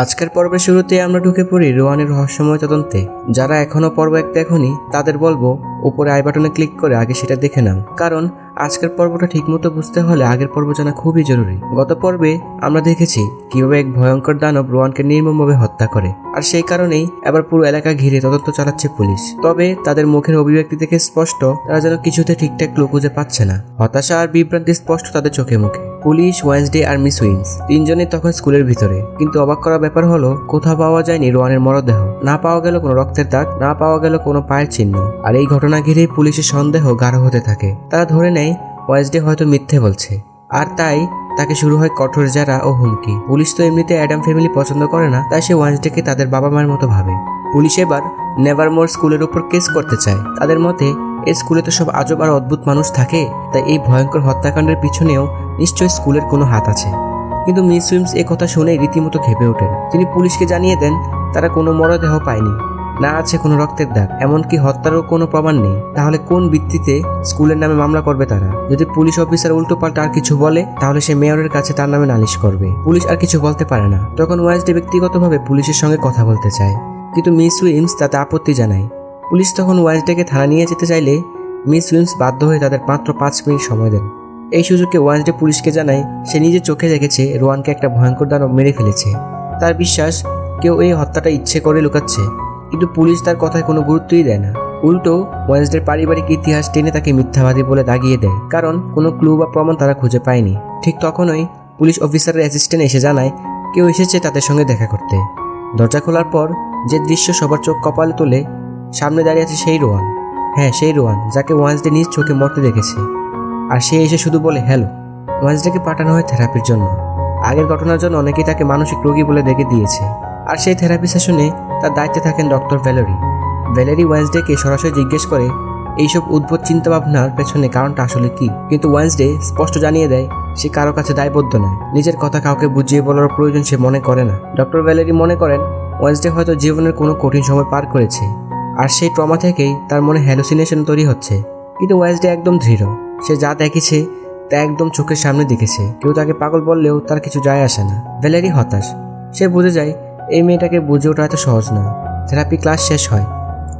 আজকের পর্বের শুরুতে আমরা ঢুকে পড়ি রোয়ানের রহস্যময় তদন্তে। যারা এখনও পর্ব এক দেখনি তাদের বলব, উপরে আই বাটনে ক্লিক করে আগে সেটা দেখে নাও। কারণ, আজকের পর্বটা ঠিকমতো বুঝতে হলে আগের পর্ব জানা খুবই জরুরি। গত পর্বে আমরা দেখেছি কীভাবে এক ভয়ঙ্কর দানব রোয়ানকে নির্মমভাবে হত্যা করে। আর সেই কারণেই এবার পুরো এলাকা ঘিরে তদন্ত চালাচ্ছে পুলিশ। তবে তাদের মুখের অভিব্যক্তি থেকে স্পষ্ট, তারা যেন কিছুতে ঠিকঠাক ক্লু খুঁজে পাচ্ছে না। হতাশা আর বিভ্রান্তি স্পষ্ট তাদের চোখে মুখে। পুলিশ ওয়েন্সডে আর মিস উইন্স তিনজনই তখন স্কুলের ভিতরে। কিন্তু অবাক করার ব্যাপার হলো, কোথাও পাওয়া যায়নি রোয়ানের মরদেহ। না পাওয়া গেল কোনো রক্তের দাগ, না পাওয়া গেল কোনো পায়ের চিহ্ন। আর এই ঘটনা ঘিরেই পুলিশের সন্দেহ গাঢ় হতে থাকে। তারা ধরে নেয় ওয়েন্সডে হয়তো মিথ্যে বলছে। আর তাই তাকে শুরু হয় কঠোর জারা ও হুমকি। পুলিশ তো এমনিতে অ্যাডাম ফ্যামিলি পছন্দ করে না, তাই সে ওয়েন্সডেকে তাদের বাবা মায়ের মতো ভাবে। পুলিশ এবার নেভারমোর স্কুলের উপর কেস করতে চায়। তাদের মতে এই স্কুলে তো সব আজব আর অদ্ভুত মানুষ থাকে, তাই এই ভয়ঙ্কর হত্যাকাণ্ডের পিছনেও নিশ্চয়ই স্কুলের কোনো হাত আছে। কিন্তু মিস উইমস এ কথা শুনে রীতিমতো খেপে ওঠেন। তিনি পুলিশকে জানিয়ে দেন, তারা কোনো মরদেহ পায়নি। না আছে কোনো রক্তের দাগ, এমনকি হত্যারও কোনো প্রমাণ নেই। তাহলে কোন ভিত্তিতে স্কুলের নামে মামলা করবে তারা? যদি পুলিশ অফিসার উল্টো পাল্টা আর কিছু বলে, তাহলে সে মেয়রের কাছে তার নামে নালিশ করবে। পুলিশ আর কিছু বলতে পারে না। তখন ওয়াইসডে ব্যক্তিগতভাবে পুলিশের সঙ্গে কথা বলতে চায়। কিন্তু মিস উইমস তাতে আপত্তি জানায়। পুলিশ তখন ওয়াইসডেকে থানা নিয়ে যেতে চাইলে মিস উইমস বাধ্য হয়ে তাদের মাত্র পাঁচ মিনিট সময় দেন। এই সুযোগে ওয়াইসডে পুলিশকে জানায়, সে নিজে চোখে দেখেছে রোয়ানকে একটা ভয়ঙ্কর দানব মেরে ফেলেছে। তার বিশ্বাস, কেউ এই হত্যাটা ইচ্ছে করে লুকাচ্ছে, কিন্তু পুলিশ তার কথায় কোনো গুরুত্বই দেয় না। উল্টো ওয়েন্সডের পারিবারিক ইতিহাস টেনে তাকে মিথ্যাবাদী বলে দাগিয়ে দেয়, কারণ কোনো ক্লু বা প্রমাণ তারা খুঁজে পায়নি। ঠিক তখনই পুলিশ অফিসারের অ্যাসিস্ট্যান্ট এসে জানায়, কেউ এসেছে তাদের সঙ্গে দেখা করতে। দরজা খোলার পর যে দৃশ্য সবার চোখ কপালে তোলে সামনে দাঁড়িয়ে আছে সেই রোয়ান। হ্যাঁ সেই রোয়ান, যাকে ওয়ান্সডে নিজ চোখে মরতে দেখেছে। আর সে এসে শুধু বলে, হ্যালো, ওয়ান্সডেকে পাঠানো হয় থেরাপির জন্য। আগের ঘটনার জন্য অনেকেই তাকে মানসিক রোগী বলে দেখে দিয়েছে। আর সেই থেরাপি সেশনে তার দায়িত্বে থাকেন ডক্টর ভ্যালেরি। ভ্যালেরি ওয়েন্সডেকে সরাসরি জিজ্ঞেস করে, এইসব উদ্ভুত চিন্তাভাবনার পেছনে কারণটা আসলে কি? কিন্তু ওয়েন্সডে স্পষ্ট জানিয়ে দেয়, সে কারও কাছে দায়বদ্ধ নয়। নিজের কথা কাউকে বুঝিয়ে বলার প্রয়োজন সে মনে করে না। ডক্টর ভ্যালেরি মনে করেন, ওয়েন্সডে হয়তো জীবনের কোনো কঠিন সময় পার করেছে। আর সেই ট্রমা থেকেই তার মনে হ্যালুসিনেশন তৈরি হচ্ছে। কিন্তু ওয়েসডে একদম দৃঢ়। সে যা দেখেছে, তা একদম চোখের সামনে দেখেছে। কেউ তাকে পাগল বললেও তার কিছু যায় আসে না। ভ্যালেরি হতাশ। সে বুঝে যায়, এই মেয়েটাকে বুঝে ওঠা এত সহজ নয়। থেরাপি ক্লাস শেষ হয়।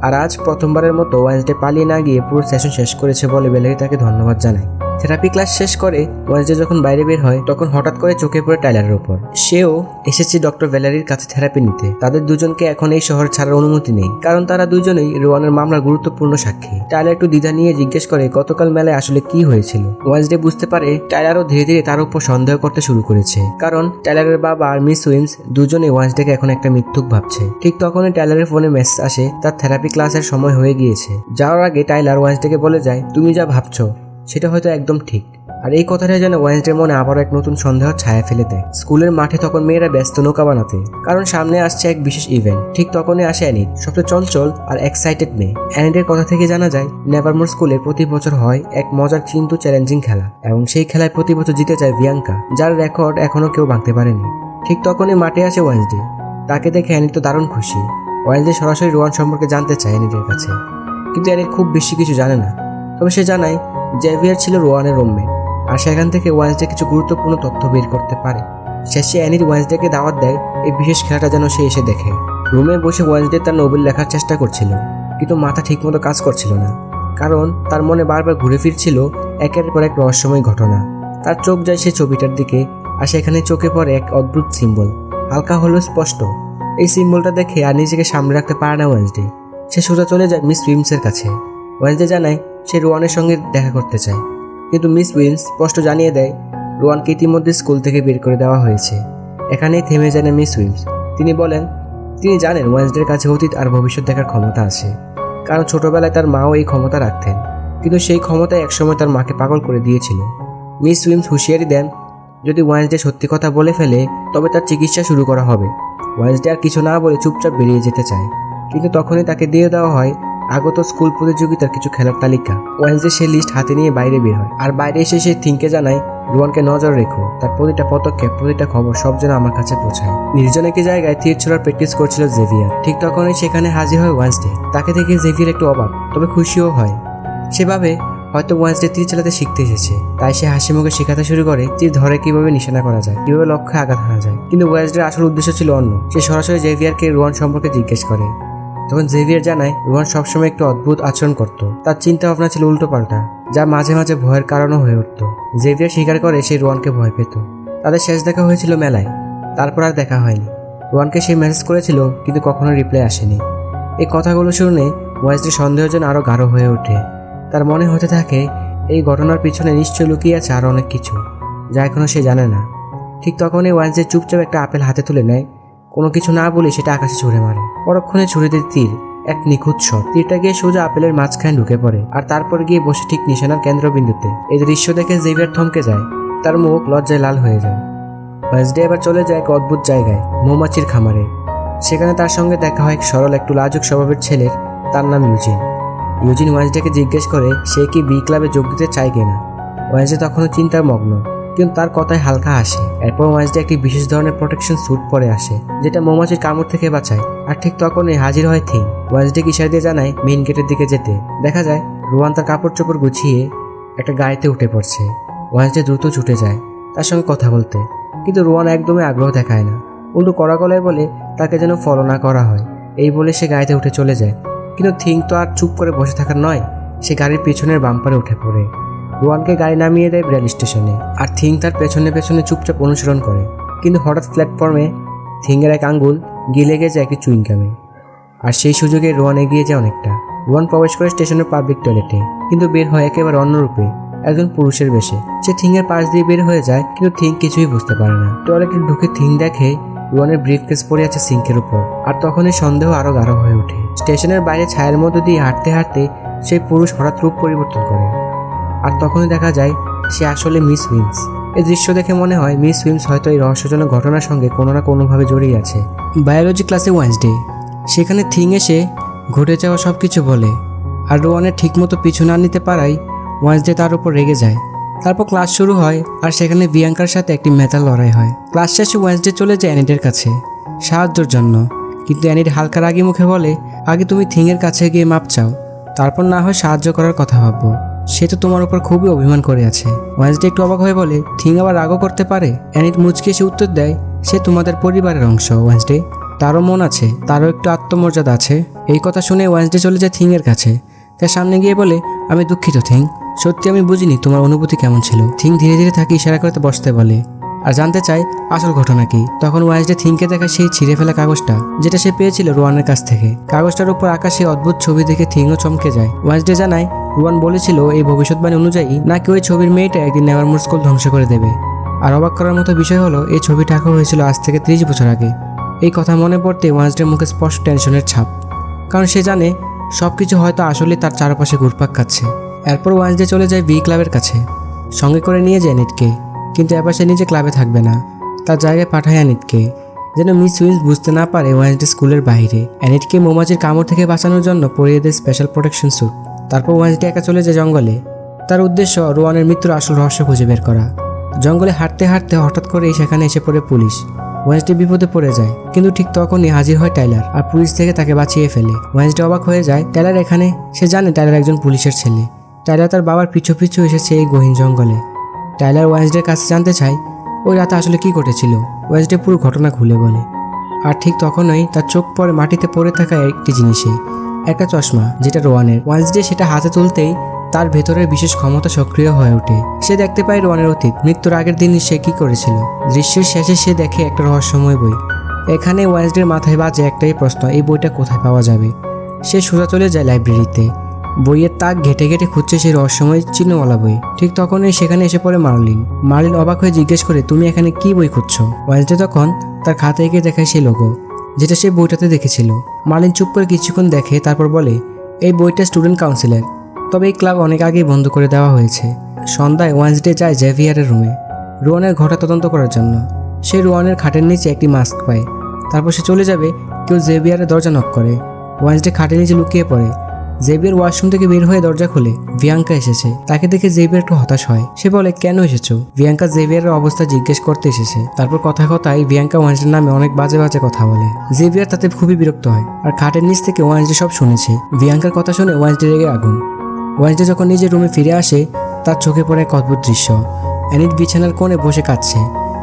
আর আজ প্রথমবারের মতো ওয়েসডে পালিয়ে না গিয়ে পুরো সেশন শেষ করেছে বলে ভ্যালেরি তাকে ধন্যবাদ জানায়। থেরাপি ক্লাস শেষ করে ওয়েন্সডে যখন বাইরে বের হয়, তখন হঠাৎ করে চোখে পড়ে টাইলারের ওপর সেও এসেছে ডক্টর ভ্যালারির কাছে থেরাপি নিতে। তাদের দুজনকে এখন এই শহর ছাড়ার অনুমতি নেই, কারণ তারা দুজনেই রোয়ানের মামলার গুরুত্বপূর্ণ সাক্ষী। টাইলার একটু দ্বিধা নিয়ে জিজ্ঞেস করে, গতকাল মেলায় আসলে কি হয়েছিল? ওয়েন্সডে বুঝতে পারে, টাইলারও ধীরে ধীরে তার উপর সন্দেহ করতে শুরু করেছে, কারণ টাইলারের বাবা আর মিস উইমস দুজনে ওয়েন্সডেকে এখন একটা মিথ্যুক ভাবছে। ঠিক তখনই টাইলারের ফোনে মেসেজ আসে, তার থেরাপি ক্লাসের সময় হয়ে গিয়েছে। যাওয়ার আগে টাইলার ওয়েন্সডেকে বলে যায়, তুমি যা ভাবছ সেটা হয়তো একদম ঠিক। আর এই কথাটা যেন ওয়েন্সডের মনে আবারও এক নতুন সন্দেহ ছায়া ফেলে দেয়। স্কুলের মাঠে তখন মেয়েরা ব্যস্ত নৌকা বানাতে। কারণ সামনে আসছে এক বিশেষ ইভেন্ট ঠিক তখনই আসে অ্যানিট সবচেয়ে চঞ্চল আর এক্সাইটেড মেয়ে। অ্যানিটের কথা থেকে জানা যায় নেভারমোর স্কুলে প্রতি বছর হয় এক মজার কিন্তু চ্যালেঞ্জিং খেলা। এবং সেই খেলায় প্রতি বছর জিতে যায় বিয়াঙ্কা যার রেকর্ড এখনও কেউ ভাঙতে পারেনি। ঠিক তখনই মাঠে আসে ওয়েন্সডে তাকে দেখে অ্যানিট তো দারুণ খুশি। ওয়েন্সডে সরাসরি রোয়ান সম্পর্কে জানতে চায় অ্যানিটের কাছে। কিন্তু অ্যানিট খুব বেশি কিছু জানে না। তবে সে জানায় জেভিয়ার ছিল রোয়ানের রোমমেট আর সেখান থেকে ওয়েন্সডে কিছু গুরুত্বপূর্ণ তথ্য বের করতে পারে। শেষে অ্যানির ওয়েন্সডেকে দাওয়াত দেয়, এই বিশেষ খেলাটা যেন সে এসে দেখে। রুমে বসে ওয়েন্সডে তার নোবেল লেখার চেষ্টা করছিল, কিন্তু মাথা ঠিকমতো কাজ করছিল না, কারণ তার মনে বারবার ঘুরে ফিরছিল একের পর এক রহস্যময় ঘটনা। তার চোখ যায় সে ছবিটার দিকে, আর সেখানে চোখে পড়ে এক অদ্ভুত সিম্বল হালকা হলেও স্পষ্ট। এই সিম্বলটা দেখে আর নিজেকে সামনে রাখতে পারে না ওয়েন্সডে সে সোজা চলে যায় মিস উইমসের কাছে। ওয়েন্সডে জানায় সে রোয়ানের সঙ্গে দেখা করতে চায়। কিন্তু মিস উইন্স স্পষ্ট জানিয়ে দেয়, রোয়ানকে ইতিমধ্যে স্কুল থেকে বের করে দেওয়া হয়েছে। এখানেই থেমে যায় না মিস উইন্স তিনি বলেন, তিনি জানেন ওয়েন্সডের কাছে অতীত আর ভবিষ্যৎ দেখার ক্ষমতা আছে। কারণ ছোটবেলায় তার মাও এই ক্ষমতা রাখতেন। কিন্তু সেই ক্ষমতায় একসময় তার মাকে পাগল করে দিয়েছিল। মিস উইন্স হুঁশিয়ারি দেন, যদি ওয়েন্সডে সত্যি কথা বলে ফেলে, তবে তার চিকিৎসা শুরু করা হবে। ওয়েন্সডে আর কিছু না বলে চুপচাপ বেরিয়ে যেতে চায়। কিন্তু তখনই তাকে দিয়ে দেওয়া হয় আগত স্কুল প্রতিযোগিতার কিছু খেলার তালিকা। ওয়েন্সডে সে লিস্ট হাতে নিয়ে বাইরে বের হয়। আর বাইরে এসে সে থিংকে জানায়, রোয়ানকে নজর রেখো। তার প্রতিটা পদক্ষেপ, প্রতিটা খবর সব যেন আমার কাছে পৌঁছায়। নির্জন একটি জায়গায় তীর ছোড়ার প্র্যাকটিস করছিল জেভিয়ার। ঠিক তখনই সেখানে হাজির হয় ওয়েন্সডে তাকে দেখে জেভিয়ার একটু অবাক, তবে খুশিও হয়। সেভাবে হয়তো ওয়েন্সডে তীর চালাতে শিখতে এসেছে। তাই সে হাসি মুখে শেখাতে শুরু করে, তীর ধরে কীভাবে নিশানা করা যায়, কীভাবে লক্ষ্যে আঘাত হানা যায়। কিন্তু ওয়েন্সডের আসল উদ্দেশ্য ছিল অন্য। সে সরাসরি জেভিয়ারকে রোয়ান সম্পর্কে জিজ্ঞেস করে। তখন জেভিয়ার জানায় রোহান সবসময় একটু অদ্ভুত আচরণ করত। তার চিন্তা ভাবনা ছিল উল্টো পাল্টা যা মাঝে মাঝে ভয়ের কারণও হয়ে উঠত। জেভিয়ার স্বীকার করে সে রোহানকে ভয় পেত। তাদের শেষ দেখা হয়েছিল মেলায়। তারপর আর দেখা হয়নি। রোহানকে সে মেসেজ করেছিল, কিন্তু কখনো রিপ্লাই আসেনি। এই কথাগুলো শুনে ওয়াইসটির সন্দেহ যেন আরও গাঢ় হয়ে ওঠে। তার মনে হতে থাকে, এই ঘটনার পিছনে নিশ্চয় লুকিয়ে আছে আরও অনেক কিছু, যা এখনও সে জানে না। ঠিক তখনই ওয়াইসডে চুপচাপ একটা আপেল হাতে তুলে নেয় কোনো কিছু না বলে সেটা আকাশে ছুড়ে মারে। পরক্ষণে ছুরিদের তীর, এক নিখুঁত শট। তীরটা গিয়ে সোজা আপেলের মাঝখানে ঢুকে পড়ে আর তারপর গিয়ে বসে ঠিক নিশানার কেন্দ্রবিন্দুতে। এই দৃশ্য দেখে জেভিয়ার থমকে যায়। তার মুখ লজ্জায় লাল হয়ে যায়। ওয়েন্সডে এবার চলে যায় এক অদ্ভুত জায়গায়, মৌমাছির খামারে। সেখানে তার সঙ্গে দেখা হয় এক সরল, একটু লাজুক স্বভাবের ছেলের, তার নাম ইউজিন। ইউজিন ওয়েন্সডেকে জিজ্ঞেস করে, সে কি বি ক্লাবে যোগ দিতে চায় কিনা? ওয়েন্সডে তখনও চিন্তার মগ্ন। কিন্তু তার কথায় হালকা হাসে। এরপর ওয়েন্সডে একটি বিশেষ ধরনের প্রোটেকশন স্যুট পরে আসে, যেটা মৌমাছির কামড় থেকে বাঁচায়। আর ঠিক তখনই হাজির হয় থিং ওয়েন্সডে ইশারা দিয়ে জানায় মেইন গেটের দিকে যেতে। দেখা যায় রোয়ান তার কাপড় চোপড় গুছিয়ে একটা গাড়িতে উঠে পড়ছে। ওয়েন্সডে দ্রুত ছুটে যায় তার সঙ্গে কথা বলতে। কিন্তু রোয়ান একদমই আগ্রহ দেখায় না। উল্টো কড়া গলায় বলে, তাকে যেন ফলো না করা হয়। এই বলে সে গাড়িতে উঠে চলে যায়। কিন্তু থিং তো আর চুপ করে বসে থাকার নয়, সে গাড়ির পিছনের বাম্পারে উঠে পড়ে। রোয়ানকে গাড়ি নামিয়ে দেয় রেল স্টেশনে আর থিং তার পেছনে পেছনে চুপচাপ অনুসরণ করে। কিন্তু হঠাৎ প্ল্যাটফর্মে থিংয়ের এক আঙ্গুল গিয়ে লেগে যায় একটি চুইংকামে আর সেই সুযোগে রোয়ান এগিয়ে যায় অনেকটা। রোয়ান প্রবেশ করে স্টেশনের পাবলিক টয়লেটে, কিন্তু বের হয় একেবারে অন্যরূপে একজন পুরুষের বেশে। সে থিংয়ের পাশ দিয়ে বের হয়ে যায়, কিন্তু থিং কিছুই বুঝতে পারে না। টয়লেটে ঢুকে থিং দেখে রোয়ানের ব্রিফ কেস পড়ে আছে সিঙ্কের উপর, আর তখনই সন্দেহ আরও গাঢ় হয়ে ওঠে। স্টেশনের বাইরে ছায়ের মধ্যে দিয়ে হাঁটতে হাঁটতে সেই পুরুষ হঠাৎ রূপ পরিবর্তন করে। আর তখনই দেখা যায় সে আসলে মিস উইমস। এই দৃশ্য দেখে মনে হয় মিস উইমস হয়তো এই রহস্যজনক ঘটনার সঙ্গে কোনো না কোনোভাবে জড়িয়ে আছে। বায়োলজি ক্লাসে ওয়েন্সডে সেখানে থিং এসে ঘটে যাওয়া সব কিছু বলে। আর রোয়ানের ঠিকমতো পিছু না নিতে পারায় ওয়েন্সডে তার উপর রেগে যায়। তারপর ক্লাস শুরু হয় আর সেখানে বিয়াঙ্কার সাথে একটি মেটাল লড়াই হয়। ক্লাস শেষে ওয়েন্সডে চলে যায় অ্যানিটের কাছে সাহায্যের জন্য। কিন্তু অ্যানিট হালকা রাগি মুখে বলে, আগে তুমি থিংয়ের কাছে গিয়ে মাপ চাও। তারপর না হয় সাহায্য করার কথা ভাববো। সে তো তোমার উপর খুবই অভিমান করে আছে। ওয়েন্সডে একটু অবাক হয়ে বলে, থিং আবার রাগও করতে পারে? অ্যানিট মুচকে এসে উত্তর দেয়, সে তোমাদের পরিবারের অংশ ওয়েন্সডে তারও মন আছে, তারও একটু আত্মমর্যাদা আছে। এই কথা শুনে ওয়েন্সডে চলে যায় থিংয়ের কাছে। তার সামনে গিয়ে বলে, আমি দুঃখিত থিং। সত্যি আমি বুঝিনি তোমার অনুভূতি কেমন ছিল। থিং ধীরে ধীরে তাকে ইশারা করতে বসতে বলে, আর জানতে চাই, আসল ঘটনা কি? তখন ওয়াইজডে থিংকে দেখা সেই ছিঁড়ে ফেলা কাগজটা, যেটা সে পেয়েছিল রোয়ানের কাছ থেকে। কাগজটার উপর আকাশে অদ্ভুত ছবি দেখে থিংও চমকে যায়। ওয়াইজডে জানায় রোয়ান বলেছিল, এই ভবিষ্যৎবাণী অনুযায়ী নাকি ওই ছবির মেয়েটা একদিন নেভারমোর স্কুল ধ্বংস করে দেবে। আর অবাক করার মতো বিষয় হলো, এই ছবিটা আঁকা হয়েছিল আজ থেকে ত্রিশ বছর আগে। এই কথা মনে পড়তে ওয়ানসডের মুখে স্পষ্ট টেনশনের ছাপ। কারণ সে জানে সব কিছু হয়তো আসলে তার চারপাশে ঘুরপাক খাচ্ছে। এরপর ওয়ানসডে চলে যায় বি ক্লাবের কাছে। সঙ্গে করে নিয়ে যায় নিটকে। কিন্তু এবার সে নিজে ক্লাবে থাকবে না। তার জায়গায় পাঠায় অ্যানিটকে। যেন মিস উইন্স বুঝতে না পারে ওয়ানসডে স্কুলের বাইরে। অ্যানিটকে মোমাজির কামড় থেকে বাঁচানোর জন্য পরিয়ে দেয় স্পেশাল প্রোটেকশন স্যুট তারপর ওয়াইজডে একা চলে যায় জঙ্গলে। তার উদ্দেশ্য রোয়ানের মৃত্যুর আসল রহস্য খুঁজে বের করা। জঙ্গলে হাঁটতে হাঁটতে হঠাৎ করেই সেখানে এসে পড়ে পুলিশ। ওয়েন্সডে বিপদে পড়ে যায়, কিন্তু ঠিক তখনই হাজির হয় টাইলার আর পুলিশ থেকে তাকে বাঁচিয়ে ফেলে। ওয়েন্সডে অবাক হয়ে যায়, টাইলার এখানে? সে জানে টাইলার একজন পুলিশের ছেলে। টাইলার তার বাবার পিছু পিছু এসেছে এই গহীন জঙ্গলে। টাইলার ওয়েন্সডের কাছে জানতে চায়, ওই রাতে আসলে কি ঘটেছিল? ওয়েন্সডে পুরো ঘটনা খুলে বলে। আর ঠিক তখনই তার চোখ পড়ে মাটিতে পড়ে থাকা একটি জিনিসে। একটা চশমা, যেটা রোয়ানের। ওয়েন্সডে সেটা হাতে তুলতেই তার ভেতরের বিশেষ ক্ষমতা সক্রিয় হয়ে ওঠে। সে দেখতে পায় রোয়ানের অতীত। মৃত্যুর আগের দিন সে কি করেছিল? দৃশ্যের শেষে সে দেখে একটা রহস্যময় বই। এখানে ওয়েন্সডের মাথায় বাজে একটাই প্রশ্ন, এই বইটা কোথায় পাওয়া যাবে? সে সোজা চলে যায় লাইব্রেরিতে। বইয়ের তাক ঘেটে ঘেটে খুঁজছে সেই রহস্যময় চিহ্নওয়ালা বই। ঠিক তখনই সেখানে এসে পড়ে মার্লিন। মার্লিন অবাক হয়ে জিজ্ঞেস করে, তুমি এখানে কি বই খুঁজছো? ওয়েন্সডে তখন তার খাতায় গিয়ে দেখায় সেই লোগো যেটা সে বইটাতে দেখেছিল। মার্লিন চুপ করে কিছুক্ষণ দেখে তারপর বলে, এই বইটা স্টুডেন্ট কাউন্সিলের। তবে এই ক্লাব অনেক আগেই বন্ধ করে দেওয়া হয়েছে। সন্ধ্যায় ওয়েন্সডে যায় জেভিয়ারের রুমে। রোয়ানের ঘটা তদন্ত করার জন্য। সে রোয়ানের খাটের নিচে একটি মাস্ক পায়। তারপর সে চলে যাবে, কেউ জেভিয়ারের দরজা নক করে। ওয়েন্সডে খাটের নিচে লুকিয়ে পড়ে। জেভিয়ার ওয়াশরুম থেকে বের হয়ে দরজা খুলে ভিয়াঙ্কা এসেছে। তাকে দেখে জেভিয়ার একটু হতাশ হয়। সে বলে, কেন এসেছ? ভিয়াঙ্কা জেভিয়ারের অবস্থা জিজ্ঞেস করতে এসেছে। তারপর কথা কথায় ভিয়াঙ্কা ওয়ান্সডের নামে অনেক বাজে বাজে কথা বলে। জেভিয়ার তাতে খুবই বিরক্ত হয়। আর খাটের নিচ থেকে ওয়ান্সডে সব শুনেছে। ভিয়াঙ্কার কথা শুনে ওয়ান্সডে রেগে আগুন। ওয়েন্সডে যখন নিজের রুমে ফিরে আসে, তার চোখে পড়ে এক অদ্ভুত দৃশ্য। অ্যানিট বিছানার কোণে বসে কাঁদছে।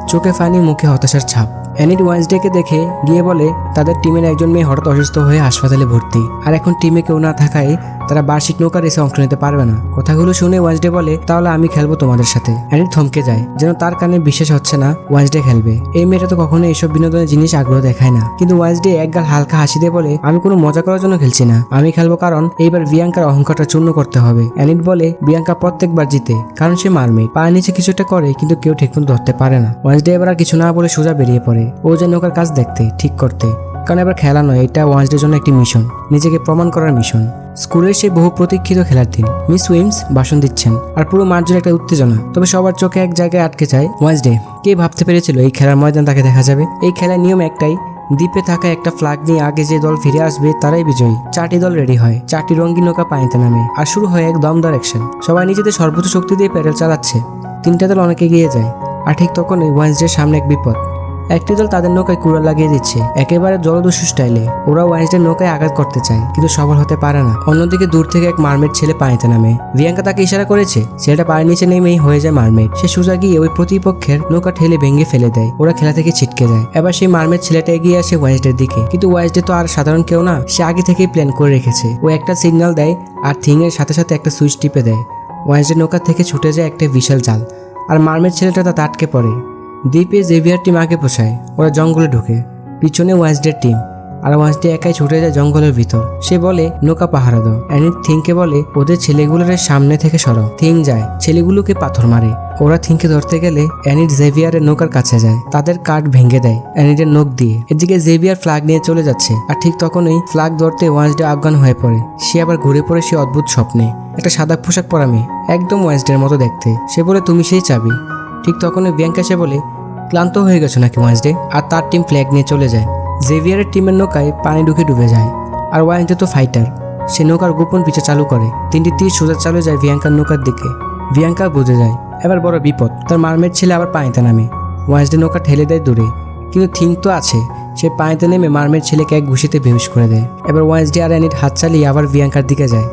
চোখে ফানি মুখে হতাশার ছাপ। অ্যানিট ওয়েন্সডেকে দেখে গিয়ে বলে, তাদের টিমের একজন মেয়ে হঠাৎ অসুস্থ হয়ে হাসপাতালে ভর্তি। আর এখন টিমে কেউ না থাকায় তারা বার্ষিক নৌকা রেসে অংশ নিতে পারবে না। কথাগুলো শুনে ওয়েন্সডে বলে, তাহলে আমি খেলব তোমাদের সাথে। অ্যানিট থমকে যায়। যেন তার কানে বিশ্বাস হচ্ছে না ওয়েন্সডে খেলবে। এই মেয়েটা তো কখনো এইসব বিনোদনের জিনিস আগ্রহ দেখায় না। কিন্তু ওয়েন্সডে একগাল হালকা হাসি দিয়ে বলে, আমি কোনো মজা করার জন্য খেলছি না। আমি খেলব কারণ এইবার বিয়াঙ্কার অহংকারটা চূর্ণ করতে হবে। অ্যানিট বলে বিয়াঙ্কা প্রত্যেকবার জিতে, কারণ সে মারমেড। পায়ের নিচে কিছু একটা করে, কিন্তু কেউ ঠিকমতো ধরতে পারে না। ওয়েন্সডে এবার আর কিছু না বলে সোজা বেরিয়ে পড়ে। ও যে নৌকার কাজ দেখতে, ঠিক করতে। কারণ এবার খেলা নয়, এটা ওয়ান্সডের জন্য একটি মিশন নিজেকে প্রমাণ করার মিশন স্কুলের সেই বহু প্রতীক্ষিত খেলার দিন। মিস উইমস ভাষণ দিচ্ছেন। আর পুরো মাঠ জুড়ে একটা উত্তেজনা। তবে সবার চোখে এক জায়গায় আটকে যায় ওয়ান্সডে কে ভাবতে পেরেছিল এই খেলার ময়দান তাকে দেখা যাবে? এই খেলার নিয়ম একটাই, দ্বীপে থাকা একটা ফ্ল্যাগ নিয়ে আগে যে দল ফিরে আসবে, তারাই বিজয়ী। চারটি দল রেডি হয়। চারটি রঙিন নৌকা পানিতে নামে। আর শুরু হয় এক দমদার অ্যাকশন সবাই নিজেদের সর্বোচ্চ শক্তি দিয়ে প্যাডেল চালাচ্ছে। তিনটা দল অনেকে এগিয়ে যায়। আর ঠিক তখনই ওয়াইন্সডের সামনে এক বিপদ। একটি দল তাদের নৌকায় কুড়া লাগিয়ে দিচ্ছে। একেবারে জলদস্যু স্টাইলে। ওরা ওয়াইন্সডের নৌকায় আঘাত করতে চায়, কিন্তু সফল হতে পারে না। অন্যদিকে দূর থেকে এক মারমেড ছেলে পানিতে নামে। ভিয়াঙ্কা তাকে ইশারা করেছে, ছেলেটা পায়ের নিচে নেমেই হয়ে যায় মারমেড। সে সোজা গিয়ে ওই প্রতিপক্ষের নৌকা ঠেলে ভেঙে ফেলে দেয়। ওরা খেলা থেকে ছিটকে যায়। এবার সেই মারমেড ছেলেটা এগিয়ে আসে ওয়াইন্সডের দিকে। কিন্তু ওয়াইন্সডে তো আর সাধারণ কেউ না, সে আগে থেকেই প্ল্যান করে রেখেছে। ও একটা সিগন্যাল দেয় আর থিং এর সাথে সাথে একটা সুইচ টিপে দেয়। ওয়াইন্সডের নৌকা থেকে ছুটে যায় একটা বিশাল জাল। আর মারমেড ছেলেটা তাতে আটকে পড়ে। দ্বীপে জেভিয়ার টিম আগে পোষায়, ওরা জঙ্গলে ঢুকে। পিছনে ওয়াইসডের টিম, আর ওয়াইসডে একাই ছুটে যায় জঙ্গলের ভিতর। সে বলে, নৌকা পাহারা দাও। অ্যানিট থিংকে বলে, ওদের ছেলেগুলোর সামনে থেকে সরো। থিং যায়, ছেলেগুলোকে পাথর মারে। ওরা থিংকে ধরতে গেলে অ্যানিট জেভিয়ারের নৌকার কাছে যায়। তাদের কাঠ ভেঙে দেয় অ্যানিটের নখ দিয়ে। এদিকে জেভিয়ার ফ্লাগ নিয়ে চলে যাচ্ছে, আর ঠিক তখনই ফ্লাগ ধরতে ওয়াইসডে আফগান হয়ে পড়ে। সে আবার ঘুরে পড়ে সে অদ্ভুত স্বপ্নে। একটা সাদা পোশাক পরা মেয়ে, একদম ওয়েস্টের মতো দেখতে। সে বলে, তুমি সেই চাবি। ঠিক তখনই বিয়াঙ্কা সে বলে, ক্লান্ত হয়ে গেছে নাকি ওয়েন্সডে আর তার টিম ফ্ল্যাগ নিয়ে চলে যায়। জেভিয়ারের টিমের নৌকায় পানি ঢুকে ডুবে যায়। আর ওয়েন্সডে তো ফাইটার সে নৌকার গোপন পিছে চালু করে। তিনটি তীর সোজা চালু যায় ভিয়াঙ্কার নৌকার দিকে। ভিয়াঙ্কা বুঝে যায়, এবার বড় বিপদ। তার মারমেট ছেলে আবার পানিতে নামে। ওয়েন্সডে নৌকা ঠেলে দেয় দূরে। কিন্তু থিং তো আছে। সে পানিতে নেমে মারমেট ছেলেকে এক ঘুষিতে বেহুশ করে দেয়। এবার ওয়েন্সডে আর অ্যানিট হাত চালিয়ে আবার ভিয়াঙ্কার দিকে যায়।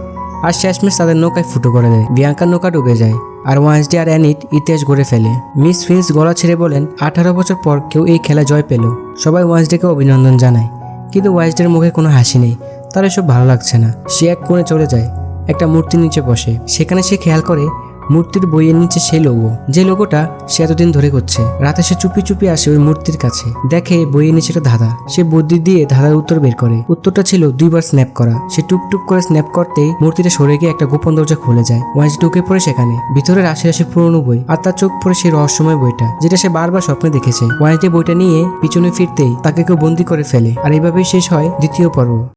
আর শেষমেশ তাদের নৌকায় ফুটো করে দেয়। বিয়াঙ্কার নৌকা ডুবে যায়। আর ওয়ান্সডে আর অ্যানিট ইতিহাস গড়ে ফেলে। মিস ফিন্স গলা ছেড়ে বলেন, আঠারো বছর পর কেউ এই খেলা জয় পেল। সবাই ওয়ান্সডেকে অভিনন্দন জানায়। কিন্তু ওয়াইসডের মুখে কোনো হাসি নেই। তার এসব ভালো লাগছে না। সে এক কোণে চলে যায়, একটা মূর্তি নিচে বসে। সেখানে সে খেয়াল করে মূর্তির বইয়ের নিচে সেই লোগো। যে লোগোটা সে এতদিন ধরে করছে। রাতে সে চুপি চুপি আসে ওই মূর্তির কাছে। দেখে বইয়ের নিচে একটা ধাঁধা। সে বুদ্ধি দিয়ে ধাঁধার উত্তর বের করে। উত্তরটা ছিল দুইবার স্ন্যাপ করা। সে টুপ করে স্ন্যাপ করতেই মূর্তিটা সরে গিয়ে একটা গোপন দরজা খুলে যায়। ওয়াইজ ঢুকে পড়ে সেখানে। ভিতরে রাশি রাশি পুরনো বই আর তার চোখ পড়ে সেই রহস্যময় বইটা, যেটা সে বারবার স্বপ্নে দেখেছে। ওয়াইজে বইটা নিয়ে পিছনে ফিরতেই তাকে কেউ বন্দি করে ফেলে। আর এইভাবেই শেষ হয় দ্বিতীয় পর্ব।